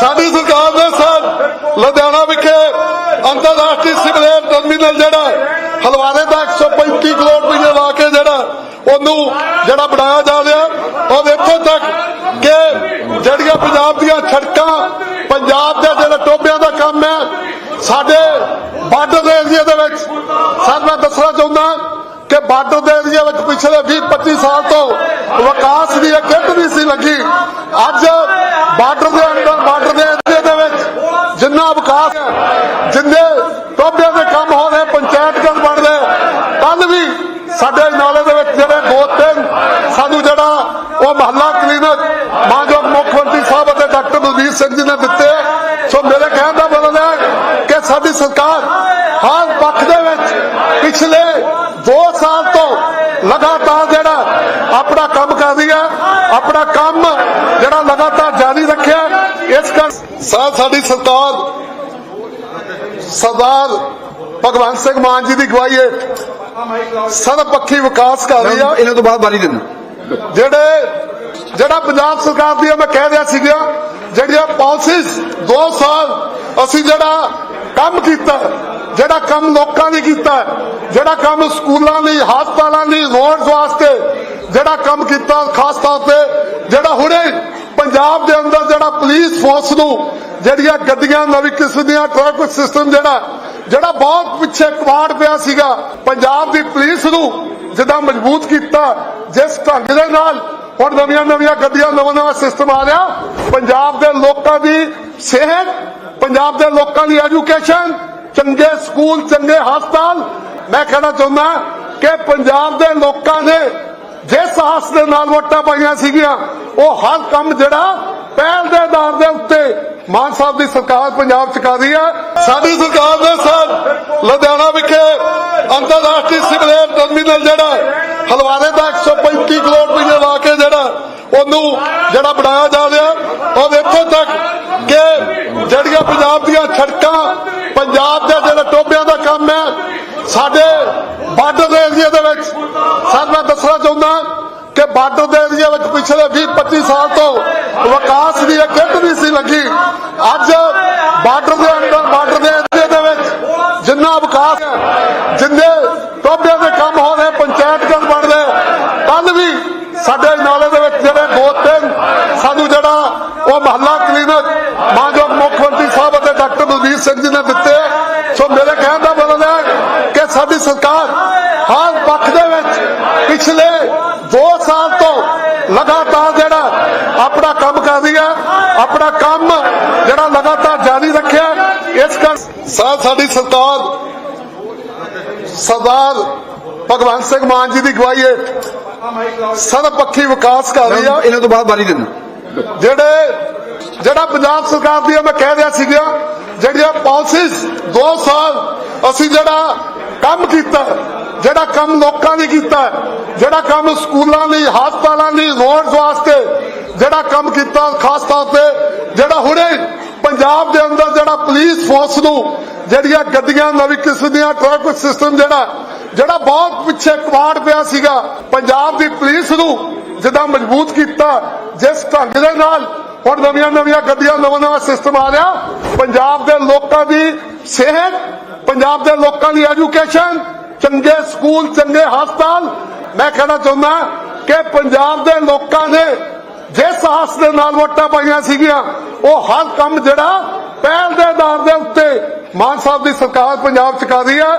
ਸਾਡੀ ਸਰਕਾਰ ਦੇ ਸਰ ਲੁਧਿਆਣਾ ਵਿਖੇ ਅੰਤਰਰਾਸ਼ਟਰੀ ਸਿਵਲ ਟਰਮੀਨਲ ਜਿਹੜਾ ਹਲਵਾਰੇ ਦਾ 135 ਕਰੋੜ ਰੁਪਏ ਲਾ ਕੇ ਜਿਹੜਾ ਉਹਨੂੰ ਜਿਹੜਾ ਬਣਾਇਆ ਜਾ ਰਿਹਾ, ਔਰ ਇੱਥੋਂ ਤੱਕ ਕਿ ਜਿਹੜੀਆਂ ਪੰਜਾਬ ਦੀਆਂ ਸੜਕਾਂ, ਪੰਜਾਬ ਦੇ ਜਿਹੜਾ ਟੋਬਿਆਂ ਦਾ ਕੰਮ ਹੈ, ਸਾਡੇ ਬਾਰਡਰ ਦੇ ਏਰੀਆ ਦੇ ਵਿੱਚ, ਸਰ, ਮੈਂ ਦੱਸਣਾ ਚਾਹੁੰਦਾ ਕਿ ਬਾਰਡਰ ਦੇ ਏਰੀਆ ਵਿੱਚ ਪਿਛਲੇ 20 25 ਸਾਲ ਤੋਂ ਵਿਕਾਸ ਦੀ ਇੱਕ ਕਿੱਟ ਨਹੀਂ ਸੀ ਲੱਗੀ। ਅੱਜ ਬਾਰਡਰ ਦੇ ਅੰਦਰ ਬਾਰਡਰ ਦੇ ਏਰੀਆ ਦੇ ਵਿੱਚ ਜਿੰਨਾ ਵਿਕਾਸ ਹੈ, ਜਿੰਨੇ ਟੋਬਿਆਂ ਦੇ ਕੰਮ ਹੋ ਰਹੇ, ਪੰਚਾਇਤ ਘਰ ਬਣ ਰਹੇ ਕੱਲ ਵੀ ਸਾਡੇ ਨਾਲੇ ਦੇ ਵਿੱਚ ਜਿਹੜੇ ਦੋ ਤਿੰਨ, ਸਾਨੂੰ ਜਿਹੜਾ ਉਹ ਮਹੱਲਾ ਕਲੀਨਿਕ ਮਾਨਯੋਗ ਮੁੱਖ ਮੰਤਰੀ ਸਾਹਿਬ ਅਤੇ ਡਾਕਟਰ ਬਲਬੀਰ ਸਿੰਘ ਜੀ ਨੇ ਦਿੱਤੇ ਸੋ ਮੇਰੇ ਕਹਿਣ ਦਾ ਮਤਲਬ ਹੈ ਕਿ ਸਾਡੀ ਸਰਕਾਰ ਹਰ ਪੱਖ ਦੇ ਵਿੱਚ ਪਿਛਲੇ 2 ਸਾਲ ਤੋਂ ਲਗਾਤਾਰ ਜਿਹੜਾ ਆਪਣਾ ਕੰਮ ਕਰ ਰਹੀ ਹੈ ਆਪਣਾ ਕੰਮ ਜਿਹੜਾ ਲਗਾਤਾਰ ਜਾਰੀ ਰੱਖਿਆ ਇਸ ਕਰ ਸਾਡੀ ਸਰਕਾਰ ਸਰਦਾਰ ਭਗਵੰਤ ਸਿੰਘ ਮਾਨ ਜੀ ਦੀ ਅਗਵਾਈ ਹੇਠ ਸਰਬਪੱਖੀ ਵਿਕਾਸ ਕਰ ਰਹੀ ਆ। ਇਹਨਾਂ ਤੋਂ ਬਾਅਦ ਬਾਰੀ ਦੇਣਾ ਜਿਹੜੇ ਜਿਹੜਾ ਪੰਜਾਬ ਸਰਕਾਰ ਦੀ ਮੈਂ ਕਹਿ ਰਿਹਾ ਸੀਗਾ ਜਿਹੜੀਆਂ ਪਾਲਿਸੀਜ਼ 2 ਸਾਲ ਅਸੀਂ ਜਿਹੜਾ ਕੰਮ ਕੀਤਾ ਜਿਹੜਾ ਕੰਮ ਲੋਕਾਂ ਲਈ ਕੀਤਾ ਜਿਹੜਾ ਕੰਮ ਸਕੂਲਾਂ ਲਈ ਹਸਪਤਾਲਾਂ ਲਈ ਰੋਡਸ ਵਾਸਤੇ ਜਿਹੜਾ ਕੰਮ ਕੀਤਾ, ਖਾਸ ਤੌਰ ਤੇ ਜਿਹੜਾ ਹੁਣੇ ਪੰਜਾਬ ਦੇ ਅੰਦਰ ਜਿਹੜਾ ਪੁਲਿਸ ਫੋਰਸ ਨੂੰ ਜਿਹੜੀਆਂ ਗੱਡੀਆਂ, ਨਵੀਂ ਕਿਸਮ ਦੀਆਂ ਟ੍ਰੈਫਿਕ ਸਿਸਟਮ ਜਿਹੜਾ ਜਿਹੜਾ ਬਹੁਤ ਪਿੱਛੇ ਕਵਾੜ ਪਿਆ ਸੀਗਾ, ਪੰਜਾਬ ਦੀ ਪੁਲਿਸ ਨੂੰ ਜਿੱਦਾਂ ਮਜ਼ਬੂਤ ਕੀਤਾ, ਜਿਸ ਢੰਗ ਦੇ ਨਾਲ ਹੁਣ ਨਵੀਆਂ ਨਵੀਆਂ ਗੱਡੀਆਂ, ਨਵਾਂ ਨਵਾਂ ਸਿਸਟਮ ਆ ਰਿਹਾ। ਪੰਜਾਬ ਦੇ ਲੋਕਾਂ ਦੀ ਸਿਹਤ, ਪੰਜਾਬ ਦੇ ਲੋਕਾਂ ਦੀ ਐਜੂਕੇਸ਼ਨ ਚੰਗੇ ਸਕੂਲ, ਚੰਗੇ ਹਸਪਤਾਲ। ਮੈਂ ਕਹਿਣਾ ਚਾਹੁੰਦਾ ਕਿ ਪੰਜਾਬ ਦੇ ਲੋਕਾਂ ਨੇ ਜਿਸ ਆਸ ਦੇ ਨਾਲ ਵੋਟਾਂ ਪਾਈਆਂ ਸੀਗੀਆਂ, ਉਹ ਹਰ ਕੰਮ ਜਿਹੜਾ ਪਹਿਲ ਦੇ ਆਧਾਰ ਦੇ ਉੱਤੇ ਮਾਨ ਸਾਹਿਬ ਦੀ ਸਰਕਾਰ ਪੰਜਾਬ ਚ ਕਰ ਰਹੀ ਹੈ। ਸਾਡੀ ਸਰਕਾਰ ਦੇ ਸਰ, ਲੁਧਿਆਣਾ ਵਿਖੇ ਅੰਤਰਰਾਸ਼ਟਰੀ ਸਿਵਲ ਟਰਮੀਨਲ ਜਿਹੜਾ ਹਲਵਾਰੇ ਦਾ 135 ਕਰੋੜ ਰੁਪਏ ਲਾ ਕੇ ਜਿਹੜਾ, ਉਹਨੂੰ ਜਿਹੜਾ ਬਣਾਇਆ ਜਾ ਰਿਹਾ ਔਰ ਇੱਥੋਂ ਤੱਕ ਕਿ ਜਿਹੜੀਆਂ ਪੰਜਾਬ ਦੀਆਂ ਸੜਕਾਂ ਪੰਜਾਬ ਦੇ ਜਿਹੜੇ ਟੋਬਿਆਂ ਦਾ ਕੰਮ ਹੈ। ਸਾਡੇ ਬਾਰਡਰ ਦੇ ਏਰੀਆ ਦੇ ਵਿੱਚ ਸਰ ਮੈਂ ਦੱਸਣਾ ਚਾਹੁੰਦਾ ਕਿ ਬਾਰਡਰ ਦੇ ਏਰੀਆ ਵਿੱਚ ਪਿਛਲੇ 20 25 ਸਾਲ ਤੋਂ ਵਿਕਾਸ ਦੀ ਇੱਕ ਕਿੱਟ ਨਹੀਂ ਸੀ ਲੱਗੀ। ਅੱਜ ਬਾਰਡਰ ਦੇ ਅੰਦਰ, ਬਾਰਡਰ ਦੇ ਏਰੀਆ ਦੇ ਵਿੱਚ ਜਿੰਨਾ ਵਿਕਾਸ ਜਿੰਨੇ ਟੋਬਿਆਂ ਦੇ ਕੰਮ ਹੋ ਰਹੇ ਪੰਚਾਇਤ ਘਰ ਬਣ ਰਹੇ ਕੱਲ ਵੀ ਸਾਡੇ ਨਾਲੇ ਦੇ ਵਿੱਚ ਜਿਹੜੇ ਦੋ ਤਿੰਨ ਸਾਨੂੰ ਜਿਹੜਾ ਉਹ ਮਹੱਲਾ ਕਲੀਨਿਕ ਮਾਨਯੋਗ ਮੁੱਖ ਮੰਤਰੀ ਸਾਹਿਬ ਅਤੇ ਡਾਕਟਰ ਬਲਬੀਰ ਸਿੰਘ ਜੀ ਨੇ ਦਿੱਤੇ ਆ। ਸੋ ਮੇਰੇ ਕਹਿਣ ਦਾ ਮਤਲਬ ਹੈ ਕਿ ਸਾਡੀ ਸਰਕਾਰ ਹਰ ਪੱਖ ਦੇ ਵਿੱਚ ਪਿਛਲੇ 2 ਸਾਲ ਤੋਂ ਲਗਾਤਾਰ ਜਿਹੜਾ ਆਪਣਾ ਕੰਮ ਕਰ ਰਹੀ ਹੈ ਆਪਣਾ ਕੰਮ ਜਿਹੜਾ ਲਗਾਤਾਰ ਜਾਰੀ ਰੱਖਿਆ ਇਸ ਕਰ ਸਾਡੀ ਸਰਕਾਰ ਸਰਦਾਰ ਭਗਵੰਤ ਸਿੰਘ ਮਾਨ ਜੀ ਦੀ ਅਗਵਾਈ ਹੇਠ ਸਰਬਪੱਖੀ ਵਿਕਾਸ ਕਰ ਰਹੀ ਆ ਇਹਨਾਂ ਤੋਂ ਬਾਅਦ ਬਾਰੀ ਦੇਣਾ ਜਿਹੜੇ ਜਿਹੜਾ ਪੰਜਾਬ ਸਰਕਾਰ ਦੀ ਮੈਂ ਕਹਿ ਰਿਹਾ ਸੀਗਾ ਜਿਹੜੀਆਂ ਪਾਲਿਸੀਜ਼ 2 ਸਾਲ ਅਸੀਂ ਜਿਹੜਾ ਕੰਮ ਕੀਤਾ, ਜਿਹੜਾ ਕੰਮ ਲੋਕਾਂ ਲਈ ਕੀਤਾ, ਜਿਹੜਾ ਕੰਮ ਸਕੂਲਾਂ ਲਈ ਹਸਪਤਾਲਾਂ ਲਈ ਰੋਡਸ ਵਾਸਤੇ ਜਿਹੜਾ ਕੰਮ ਕੀਤਾ, ਖਾਸ ਤੌਰ ਤੇ ਜਿਹੜਾ ਹੁਣੇ ਪੰਜਾਬ ਦੇ ਅੰਦਰ ਜਿਹੜਾ ਪੁਲਿਸ ਫੋਰਸ ਨੂੰ ਜਿਹੜੀਆਂ ਗੱਡੀਆਂ, ਨਵੀਂ ਕਿਸਮ ਦੀਆਂ ਟ੍ਰੈਫਿਕ ਸਿਸਟਮ ਜਿਹੜਾ ਜਿਹੜਾ ਬਹੁਤ ਪਿੱਛੇ ਕਵਾੜ ਪਿਆ ਸੀਗਾ, ਪੰਜਾਬ ਦੀ ਪੁਲਿਸ ਨੂੰ ਜਿੱਦਾਂ ਮਜ਼ਬੂਤ ਕੀਤਾ, ਜਿਸ ਢੰਗ ਦੇ ਨਾਲ ਹੁਣ ਨਵੀਆਂ ਨਵੀਆਂ ਗੱਡੀਆਂ ਨਵਾਂ ਨਵਾਂ ਸਿਸਟਮ ਆ ਰਿਹਾ, ਪੰਜਾਬ ਦੇ ਲੋਕਾਂ ਦੀ ਸਿਹਤ ਪੰਜਾਬ ਦੇ ਲੋਕਾਂ ਦੀ ਐਜੂਕੇਸ਼ਨ ਚੰਗੇ ਸਕੂਲ, ਚੰਗੇ ਹਸਪਤਾਲ। ਮੈਂ ਕਹਿਣਾ ਚਾਹੁੰਦਾ ਕਿ ਪੰਜਾਬ ਦੇ ਲੋਕਾਂ ਨੇ ਜਿਸ ਆਸ ਦੇ ਨਾਲ ਵੋਟਾਂ ਪਾਈਆਂ ਸੀਗੀਆਂ, ਉਹ ਹਰ ਕੰਮ ਜਿਹੜਾ ਪਹਿਲ ਦੇ ਆਧਾਰ ਦੇ ਉੱਤੇ ਮਾਨ ਸਾਹਿਬ ਦੀ ਸਰਕਾਰ ਪੰਜਾਬ ਚ ਕਰ ਰਹੀ ਹੈ।